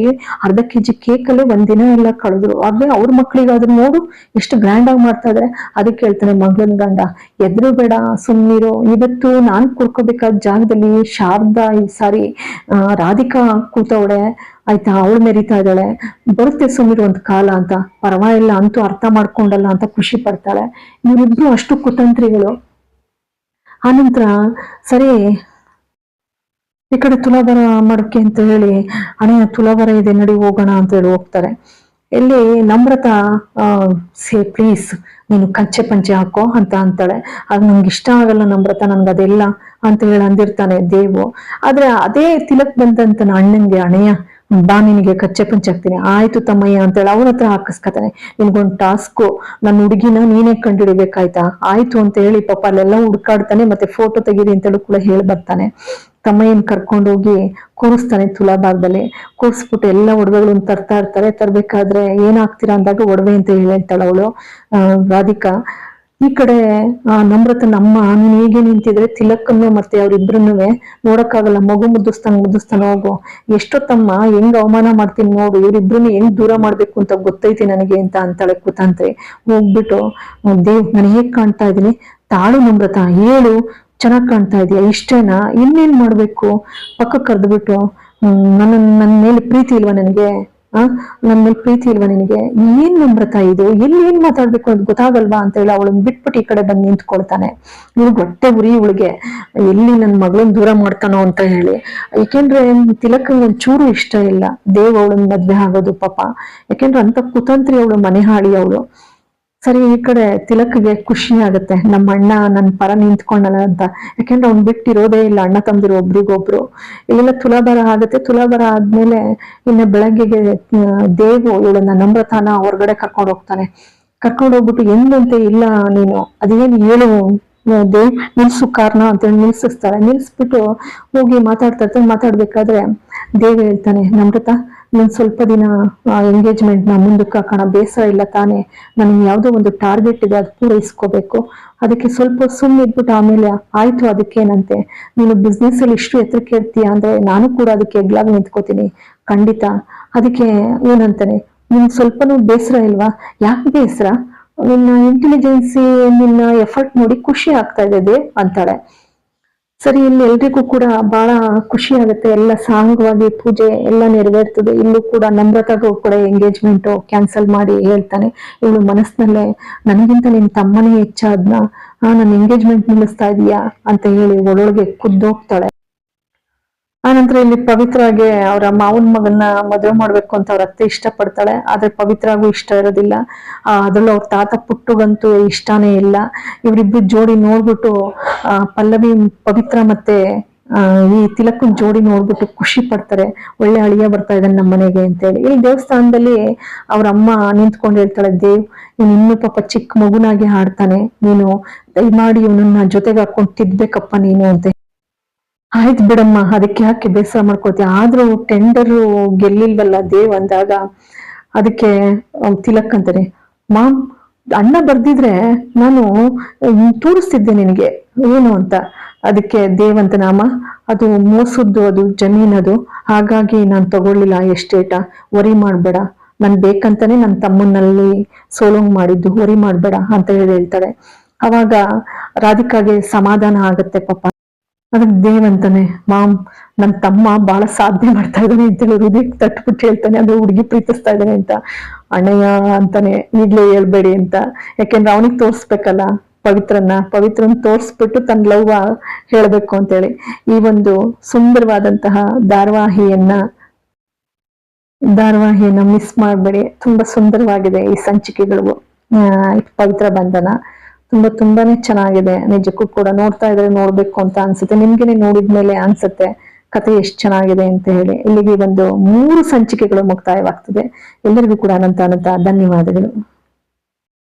ಅರ್ಧ ಕೆಜಿ ಕೇಕ್ ಅಲ್ಲೇ ಒಂದಿನ ಎಲ್ಲ ಕಳೆದ್ರು. ಆದ್ರೆ ಅವ್ರ ಮಕ್ಳಿಗಾದ್ರೂ ನೋಡು ಎಷ್ಟು ಗ್ರ್ಯಾಂಡ್ ಆಗಿ ಮಾಡ್ತಾ ಇದ್ರೆ. ಅದಕ್ಕೆ ಹೇಳ್ತಾನೆ ಮಗನ್ ಗಂಡ ಎದ್ರು ಬೇಡ ಸುಮ್ನಿರು. ಇವತ್ತು ನಾನ್ ಕುರ್ಕೋಬೇಕಾದ ಜಾಗದಲ್ಲಿ ಶಾರದಾ ಈ ಸಾರಿ ಆ, ರಾಧಿಕಾ ಕೂತವಳೆ ಆಯ್ತಾ? ಅವಳು ಮೆರಿತಾ ಇದ್ದಾಳೆ. ಬರುತ್ತೆ ಸುಮ್ಮಿರು ಒಂದು ಕಾಲ ಅಂತ. ಪರವಾಗಿಲ್ಲ ಅಂತೂ ಅರ್ಥ ಮಾಡ್ಕೊಂಡಲ್ಲ ಅಂತ ಖುಷಿ ಪಡ್ತಾಳೆ. ಇವರಿಬ್ರು ಅಷ್ಟು ಕುತಂತ್ರಿಗಳು. ಆನಂತರ, ಸರಿ, ಈ ಕಡೆ ತುಲಾಭಾರ ಮಡಕೆ ಅಂತ ಹೇಳಿ ಹಣೆಯ ತುಲಾಭಾರ ಇದೆ, ನಡಿ ಹೋಗೋಣ ಅಂತ ಹೇಳಿ ಹೋಗ್ತಾರೆ. ಇಲ್ಲಿ ನಮ್ರತ ಸೇ ಪ್ಲೀಸ್ ನೀನು ಕಂಚೆ ಪಂಚೆ ಹಾಕೋ ಅಂತ ಅಂತಾಳೆ. ಅದು ನಂಗೆ ಇಷ್ಟ ಆಗಲ್ಲ ನಮ್ರತ, ನನ್ಗೆ ಅದೆಲ್ಲ ಅಂತ ಹೇಳಿ ಅಂದಿರ್ತಾನೆ ದೇವು ಆದ್ರೆ ಅದೇ ತಿಲಕ್ ಬಂದಂತ ಅಣ್ಣನ್ಗೆ ಅಣೆಯ ಬಾ ನಿನಗೆ ಕಚ್ಚೆ ಪಂಚೆ ಹಾಕ್ತೀನಿ. ಆಯ್ತು ತಮ್ಮಯ್ಯ ಅಂತೇಳಿ ಅವನ ಹತ್ರ ಹಾಕಿಸ್ಕತಾನೆ. ನಿನ್ಗೊಂದು ಟಾಸ್ಕು ನನ್ನ ಹುಡುಗಿನ ನೀನೇ ಕಂಡಿಡಿಬೇಕಾಯ್ತಾ? ಆಯ್ತು ಅಂತ ಹೇಳಿ ಪಾಪ ಅಲ್ಲೆಲ್ಲ ಹುಡ್ಕಾಡ್ತಾನೆ ಮತ್ತೆ ಫೋಟೋ ತೆಗೀರಿ ಅಂತೇಳಿ ಕೂಡ ಹೇಳಿ ಬರ್ತಾನೆ. ತಮ್ಮಯ್ಯನ್ ಕರ್ಕೊಂಡೋಗಿ ಕೂರಿಸ್ತಾನೆ ತುಲಾಭಾಗದಲ್ಲಿ ಕೂರಿಸ್ಬಿಟ್ಟು ಎಲ್ಲ ಒಡವೆಗಳನ್ನ ತರ್ತಾ ಇರ್ತಾರೆ. ತರ್ಬೇಕಾದ್ರೆ ಏನಾಗ್ತೀರಾ ಅಂದಾಗ ಒಡವೆ ಅಂತ ಹೇಳಿ ಹೇಳ್ತಾಳೆ ಅವಳು. ರಾಧಿಕಾ ಈ ಕಡೆ, ಆ ನಮ್ರತನ ಅಮ್ಮ ನೀನ್ ಹೇಗೆ ನಿಂತಿದ್ರೆ ತಿಲಕ್ಕನ್ನು ಮತ್ತೆ ಅವ್ರಿಬ್ರನ್ನೂ ನೋಡಕ್ಕಾಗಲ್ಲ. ಮಗು ಮುದ್ದಿಸ್ತಾನೆ ಮುದ್ದಿಸ್ತಾನೆ ಹೋಗು. ಎಷ್ಟೊತ್ತಮ್ಮ, ಹೆಂಗ್ ಅವಮಾನ ಮಾಡ್ತೀನಿ ನೋಡು. ಇವ್ರಿಬ್ರನ್ನ ಹೆಂಗ್ ದೂರ ಮಾಡ್ಬೇಕು ಅಂತ ಗೊತ್ತೈತಿ ನನಗೆ ಅಂತ ಅಂತಾಳೆ ಕೂತಂತ್ರಿ. ಹೋಗ್ಬಿಟ್ಟು ದೇವ್, ನಾನು ಹೇಗ್ ಕಾಣ್ತಾ ಇದೀನಿ ತಾಳು ನಮ್ರತ, ಹೇಳು. ಚೆನ್ನಾಗ್ ಕಾಣ್ತಾ ಇದೀಯ? ಇಷ್ಟೇನಾ? ಇನ್ನೇನ್ ಮಾಡ್ಬೇಕು? ಪಕ್ಕ ಕರೆದ್ಬಿಟ್ಟು ನನ್ನ ನನ್ನ ಮೇಲೆ ಪ್ರೀತಿ ಇಲ್ವಾ ನನಗೆ? ಮೇಲೆ ಪ್ರೀತಿ ಇಲ್ವಾ ನಿನಗೆ ಏನ್ ನಮ್ರತ ಇದು? ಎಲ್ಲಿ ಏನ್ ಮಾತಾಡ್ಬೇಕು ಅಂತ ಗೊತ್ತಾಗಲ್ವಾ ಅಂತ ಹೇಳಿ ಅವಳನ್ನ ಬಿಟ್ಬಿಟ್ಟು ಈ ಕಡೆ ಬಂದು ನಿಂತ್ಕೊಳ್ತಾನೆ. ಇವ್ರು ಹೊಟ್ಟೆ ಉರಿ ಇವಳಿಗೆ. ಎಲ್ಲಿ ನನ್ನ ಮಗಳನ್ನ ದೂರ ಮಾಡ್ತಾನೋ ಅಂತ ಹೇಳಿ. ಯಾಕೆಂದ್ರೆ ತಿಲಕ ಚೂರು ಇಷ್ಟ ಇಲ್ಲ. ದೇವ್ ಅವಳನ್ನ ಮದ್ವೆ ಆಗೋದು ಪಾಪ. ಯಾಕೆಂದ್ರೆ ಅಂತ ಕುತಂತ್ರಿ ಅವಳು ಮನೆ ಹಾಳಿ ಅವಳು. ಸರಿ, ಈ ಕಡೆ ತಿಲಕ್ಗೆ ಖುಷಿ ಆಗುತ್ತೆ. ನಮ್ಮ ಅಣ್ಣ ನನ್ನ ಪರ ನಿಂತ್ಕೊಂಡಲ್ಲ ಅಂತ. ಯಾಕೆಂದ್ರೆ ಅವ್ನ್ ಬಿಟ್ಟಿರೋದೇ ಇಲ್ಲ. ಅಣ್ಣ ತಂದಿರೋ ಒಬ್ರಿಗೊಬ್ರು. ಇಲ್ಲೆಲ್ಲ ತುಲಾಭಾರ ಆಗುತ್ತೆ. ತುಲಾಭಾರ ಆದ್ಮೇಲೆ ಇನ್ನ ಬೆಳಗ್ಗೆಗೆ ದೇವು ಇವಳನ್ನ ನಮ್ರತಾನ ಹೊರಗಡೆ ಕರ್ಕೊಂಡು ಹೋಗ್ತಾನೆ. ಕರ್ಕೊಂಡು ಹೋಗ್ಬಿಟ್ಟು ಎಂದಂತೆ ಇಲ್ಲ ನೀನು. ಅದೇನು ಹೇಳು? ದೇವ್ ನಿಲ್ಸು ಕಾರ್ನ ಅಂತೇಳಿ ನಿಲ್ಸಿಸ್ತಾರೆ. ನಿಲ್ಸ್ಬಿಟ್ಟು ಹೋಗಿ ಮಾತಾಡ್ತಾ ಇರ್ತಾನೆ. ಮಾತಾಡ್ಬೇಕಾದ್ರೆ ದೇವ್ ಹೇಳ್ತಾನೆ, ನಮ್ರತ ನನ್ ಸ್ವಲ್ಪ ದಿನ ಎಂಗೇಜ್ಮೆಂಟ್ನ ಮುಂದಕ್ಕೆ ಹಾಕೋಣ ಬೇಸರ ಇಲ್ಲ ತಾನೇ. ನನಗೆ ಯಾವುದೋ ಒಂದು ಟಾರ್ಗೆಟ್ ಇದೆ, ಅದು ಪೂರೈಸ್ಕೋಬೇಕು. ಅದಕ್ಕೆ ಸ್ವಲ್ಪ ಸುಮ್ಮನೆ ಇದ್ಬಿಟ್ಟು ಆಮೇಲೆ ಆಯ್ತು, ಅದಕ್ಕೇನಂತೆ. ನೀನು ಬಿಸ್ನೆಸ್ ಅಲ್ಲಿ ಇಷ್ಟು ಎತ್ತರಕ್ಕೆ ಇರ್ತೀಯ ಅಂದ್ರೆ ನಾನು ಕೂಡ ಅದಕ್ಕೆ ಎಗ್ಲಾಗಿ ನಿಂತ್ಕೋತೀನಿ. ಖಂಡಿತ. ಅದಕ್ಕೆ ಏನಂತಾನೆ ನಿನ್ ಸ್ವಲ್ಪನೂ ಬೇಸರ ಇಲ್ವಾ? ಯಾಕೆ ಬೇಸರ? ನಿನ್ನ ಇಂಟೆಲಿಜೆನ್ಸಿ ನಿನ್ನ ಎಫರ್ಟ್ ನೋಡಿ ಖುಷಿ ಆಗ್ತಾ ಇದೆ ಅಂತಾಳೆ. ಸರಿ, ಇಲ್ಲಿ ಎಲ್ರಿಗೂ ಕೂಡ ಬಹಳ ಖುಷಿ ಆಗುತ್ತೆ. ಎಲ್ಲ ಸಾಂಗವಾಗಿ ಪೂಜೆ ಎಲ್ಲ ನೆರವೇರ್ತದೆ. ಇಲ್ಲೂ ಕೂಡ ನಮ್ರತಾಗೂ ಕೂಡ ಎಂಗೇಜ್ಮೆಂಟ್ ಕ್ಯಾನ್ಸಲ್ ಮಾಡಿ ಹೇಳ್ತಾನೆ. ಇವಳು ಮನಸ್ಸಿನಲ್ಲೇ, ನನಗಿಂತ ನಿನ್ ತಮ್ಮನೇ ಹೆಚ್ಚಾದ್ನ? ಆ, ನನ್ನ ಎಂಗೇಜ್ಮೆಂಟ್ ನಿಲ್ಲಿಸ್ತಾ ಇದೀಯಾ? ಅಂತ ಹೇಳಿ ಒಳೊಳಗೆ ಖುದ್ದೋಗ್ತಾಳೆ ಆನಂತರ ಇಲ್ಲಿ ಪವಿತ್ರಾಗೆ ಅವರ ಮಾವನ ಮಗನ್ನ ಮದುವೆ ಮಾಡ್ಬೇಕು ಅಂತ ಅವ್ರ ಅತ್ತೆ ಇಷ್ಟ ಪಡ್ತಾಳೆ ಆದ್ರೆ ಪವಿತ್ರಾಗೂ ಇಷ್ಟ ಇರೋದಿಲ್ಲ. ಅದ್ರಲ್ಲೂ ಅವ್ರ ತಾತ ಪುಟ್ಟುಗಂತೂ ಇಷ್ಟಾನೇ ಇಲ್ಲ. ಇವರಿಬ್ರು ಜೋಡಿ ನೋಡ್ಬಿಟ್ಟು, ಆ, ಪಲ್ಲವಿ, ಪವಿತ್ರ ಮತ್ತೆ ಈ ತಿಲಕನ್ ಜೋಡಿ ನೋಡ್ಬಿಟ್ಟು ಖುಷಿ ಪಡ್ತಾರೆ. ಒಳ್ಳೆ ಅಳಿಯ ಬರ್ತಾ ಇದ್ದಾನೆ ನಮ್ಮ ಮನೆಗೆ ಅಂತ ಹೇಳಿ ಇಲ್ಲಿ ದೇವಸ್ಥಾನದಲ್ಲಿ ಅವ್ರ ಅಮ್ಮ ನಿಂತ್ಕೊಂಡು ಹೇಳ್ತಾಳೆ, ದೇವ್, ನೀನು ಇನ್ನೂ ಪಾಪ ಚಿಕ್ಕ ಮಗುನಾಗಿ ಹಾಡ್ತಾನೆ. ನೀನು ದಯಮಾಡಿ ಇವನನ್ನ ಜೊತೆಗೆ ಹಾಕೊಂಡು ತಿದ್ಬೇಕಪ್ಪ ನೀನು ಅಂತ ಆಯ್ತು ಬಿಡಮ್ಮ, ಅದಕ್ಕೆ ಯಾಕೆ ಬೇಸರ ಮಾಡ್ಕೊಳ್ತೀಯ ಆದ್ರೂ ಟೆಂಡರ್ ಗೆಲ್ಲಿಲ್ವಲ್ಲ ದೇವ್ ಅಂದಾಗ ಅದಕ್ಕೆ ತಿಲಕ್ ಅಂತಾರೆ. ಮಾಮ್, ಅಣ್ಣ ಬರ್ದಿದ್ರೆ ನಾನು ತೋರಿಸ್ತಿದ್ದೆ ನಿನಗೆ. ಏನು ಅಂತ? ಅದಕ್ಕೆ ದೇವಂತ ನಾಮ, ಅದು ಮೋಸದ್ದು, ಅದು ಜಮೀನದು. ಹಾಗಾಗಿ ನಾನು ತಗೊಳ್ಳಿಲ್ಲ ಎಷ್ಟೇಟ ವರಿ ಮಾಡ್ಬೇಡ. ನಾನು ಬೇಕಂತಾನೆ ನನ್ನ ತಮ್ಮನಲ್ಲಿ ಸೋಲೋಂಗ್ ಮಾಡಿದ್ದು. ವರಿ ಮಾಡ್ಬೇಡ ಅಂತ ಹೇಳಿ ಹೇಳ್ತಾಳೆ ಅವಾಗ ರಾಧಿಕಾಗೆ ಸಮಾಧಾನ ಆಗುತ್ತೆ ಪಾಪ. ಅದಕ್ಕೆ ದೇವ್ ಅಂತಾನೆ, ಮಾಮ್, ನನ್ ತಮ್ಮ ಬಹಳ ಸಾಧನೆ ಮಾಡ್ತಾ ಇದ್ದಾನೆ ಅಂತೇಳಿ ಹೃದಯಕ್ಕೆ ತಟ್ಬಿಟ್ಟು ಹೇಳ್ತಾನೆ ಅದು ಹುಡುಗಿ ಪ್ರೀತಿಸ್ತಾ ಇದ್ದಾನೆ ಅಂತ. ಅಣ್ಣಯ್ಯ ಅಂತಾನೆ ಈಗ್ಲೇ ಹೇಳ್ಬೇಡಿ ಅಂತ. ಯಾಕೆಂದ್ರೆ ಅವನಿಗೆ ತೋರ್ಸ್ಬೇಕಲ್ಲ ಪವಿತ್ರನ್ನ, ಪವಿತ್ರನ್ ತೋರ್ಸ್ಬಿಟ್ಟು ತನ್ನ ಲವ್ವ ಹೇಳ್ಬೇಕು ಅಂತೇಳಿ ಈ ಒಂದು ಸುಂದರವಾದಂತಹ ಧಾರವಾಹಿಯನ್ನ ಧಾರವಾಹಿಯನ್ನ ಮಿಸ್ ಮಾಡಬೇಡಿ. ತುಂಬಾ ಸುಂದರವಾಗಿದೆ ಈ ಸಂಚಿಕೆಗಳು. ಪವಿತ್ರ ಬಂಧನ. ತುಂಬಾ ತುಂಬಾನೇ ಚೆನ್ನಾಗಿದೆ. ನಿಜಕ್ಕೂ ಕೂಡ ನೋಡ್ತಾ ಇದ್ರೆ ನೋಡ್ಬೇಕು ಅಂತ ಅನ್ಸುತ್ತೆ. ನಿಮ್ಗೆ ನೋಡಿದ್ಮೇಲೆ ಅನ್ಸುತ್ತೆ ಕತೆ ಎಷ್ಟು ಚೆನ್ನಾಗಿದೆ ಅಂತ ಹೇಳಿ. ಇಲ್ಲಿಗೆ ಒಂದು ಮೂರು ಸಂಚಿಕೆಗಳು ಮುಕ್ತಾಯವಾಗ್ತದೆ. ಎಲ್ಲರಿಗೂ ಕೂಡ ಅನಂತ ಅನಂತ ಧನ್ಯವಾದಗಳು.